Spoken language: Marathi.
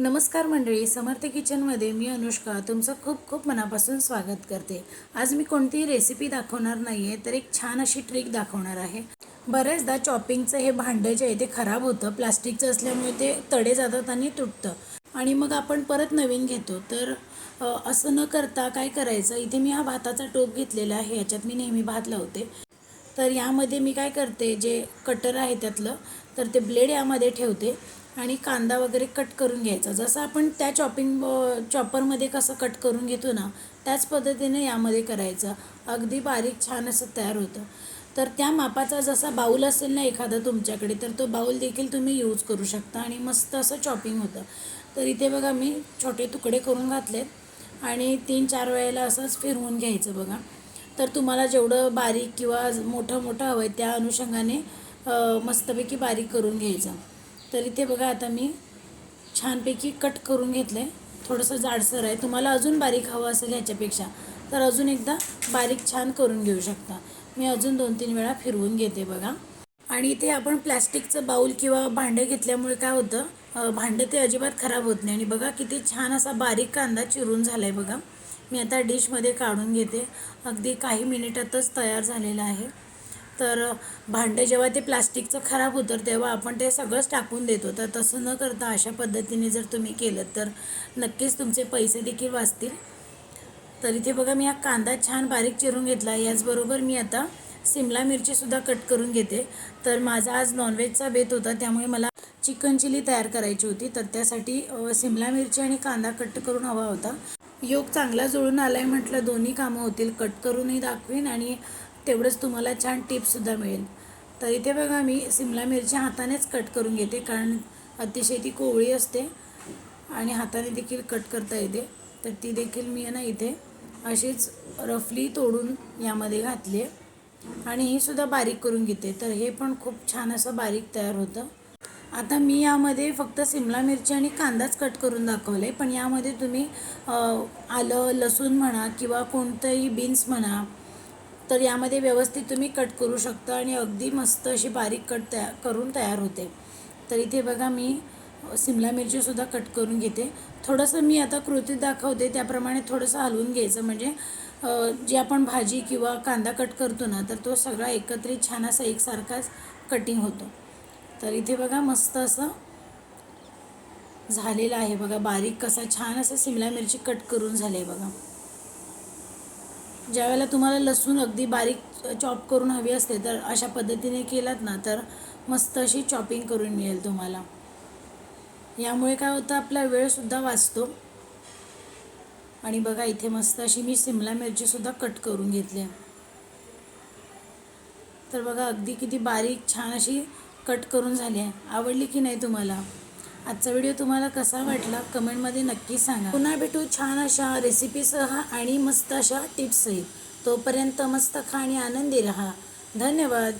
नमस्कार मंडळी समर्थ किचनमध्ये मी अनुष्का तुमचं खूप खूप मनापासून स्वागत करते. आज मी कोणतीही रेसिपी दाखवणार नाही आहे तर एक छान अशी ट्रिक दाखवणार आहे. बऱ्याचदा चॉपिंगचं हे भांडं जे आहे ते खराब होतं प्लास्टिकचं असल्यामुळे ते तडे जातात आणि तुटतं. आणि मग आपण परत नवीन घेतो तर असं न करता काय करायचं? इथे मी हा भाताचा टोप घेतलेला आहे याच्यात मी नेहमी भात लावते. तर यामध्ये मी काय करते जे कटर आहे त्यातलं तर ते ब्लेड यामध्ये ठेवते आणि कांदा वगैरे कट करून घ्यायचा. जसं आपण त्या चॉपिंग चॉपरमध्ये कसं कट करून घेतो ना त्याच पद्धतीने यामध्ये करायचं. अगदी बारीक छान असं तयार होतं. तर त्या मापाचा जसा बाऊल असेल ना एखादा तुमच्याकडे तर तो बाऊल देखील तुम्ही यूज करू शकता आणि मस्त असं चॉपिंग होतं. तर इथे बघा मी छोटे तुकडे करून घातलेत आणि तीन चार वेळेला असंच फिरवून घ्यायचं बघा. तर तुम्हाला जेवढं बारीक किंवा मोठं मोठं हवं आहे त्या अनुषंगाने मस्तपैकी बारीक करून घ्यायचं. तर इथे बघा आता मी छानपैकी कट करून घेतलं आहे थोडंसं जाडसर आहे. तुम्हाला अजून बारीक हवं असेल ह्याच्यापेक्षा तर अजून एकदा बारीक छान करून घेऊ शकता. मी अजून दोन तीन वेळा फिरवून घेते बघा. आणि इथे आपण प्लॅस्टिकचं बाऊल किंवा भांडं घेतल्यामुळे काय होतं भांडं ते अजिबात खराब होत नाही. आणि बघा किती छान असा बारीक कांदा चिरून झाला आहे बघा. मी आता डिशमध्ये काढून घेते. अगदी काही मिनिटातच तयार झालेलं आहे. तर भांडं जेव्हा ते प्लास्टिकचं खराब होतं तेव्हा आपण ते सगळंच टाकून देतो. तर तसं न करता अशा पद्धतीने जर तुम्ही केलं तर नक्कीच तुमचे पैसे देखील वाचतील. तर इथे बघा मी हा कांदा छान बारीक चिरून घेतला. याचबरोबर मी आता सिमला मिरचीसुद्धा कट करून घेते. तर माझा आज नॉनव्हेजचा बेत होता त्यामुळे मला चिकन चिली तयार करायची होती. तर त्यासाठी सिमला मिरची आणि कांदा कट करून हवा होता. योग चांगला जुळून आला आहे म्हटलं दोन्ही कामं होतील. कट करूनही दाखवीन आणि तेवढंच तुम्हाला छान टिप्ससुद्धा मिळेल. तर इथे बघा मी सिमला मिरची हातानेच कट करून घेते कारण अतिशय ती कोवळी असते आणि हाताने देखील कट करता येते. तर ती देखील मी ना इथे अशीच रफली तोडून यामध्ये घातली आहे. आणि ही सुद्धा बारीक करून घेते. तर हे पण खूप छान असं बारीक तयार होतं. आता मी यामध्ये फक्त सिमला मिरची आणि कांदाच कट करून दाखवलं आहे पण यामध्ये तुम्ही आलं लसूण म्हणा किंवा कोणतंही बीन्स म्हणा तर यामध्ये व्यवस्थित तुम्ही कट करू शकता आणि अगदी मस्त अशी बारीक कट तया करून तयार होते. तर इथे बघा मी सिमला मिरचीसुद्धा कट करून घेते. थोडंसं मी आता कृतीत दाखवते त्याप्रमाणे थोडंसं हलवून घ्यायचं. म्हणजे जी आपण भाजी किंवा कांदा कट करतो ना तर तो सगळा एकत्रित छान असा एकसारखाच कटिंग होतो. तर इथे बघा मस्त असं झालेलं आहे बघा बारीक कसा छान असं सिमला मिरची कट करून झाले बघा. ज्यावेळेला तुम्हाला लसूण अगदी बारीक चॉप करून हवी असते तर अशा पद्धतीने केलात ना तर मस्त अशी चॉपिंग करून मिळेल तुम्हाला. यामुळे काय होतं आपला वेळसुद्धा वाचतो. आणि बघा इथे मस्त अशी मी सिमला मिरचीसुद्धा कट करून घेतली आहे. तर बघा अगदी किती बारीक छान अशी कट करून झाली आहे. आवडली की नाही तुम्हाला? आजचा व्हिडिओ तुम्हाला कसा वाटला? कमेंटमध्ये नक्की सांगा. पुन्हा भेटू छान अशा रेसिपीसह आणि मस्त अशा टिप्सही तोपर्यंत मस्त खा आणि आनंदी राहा. धन्यवाद.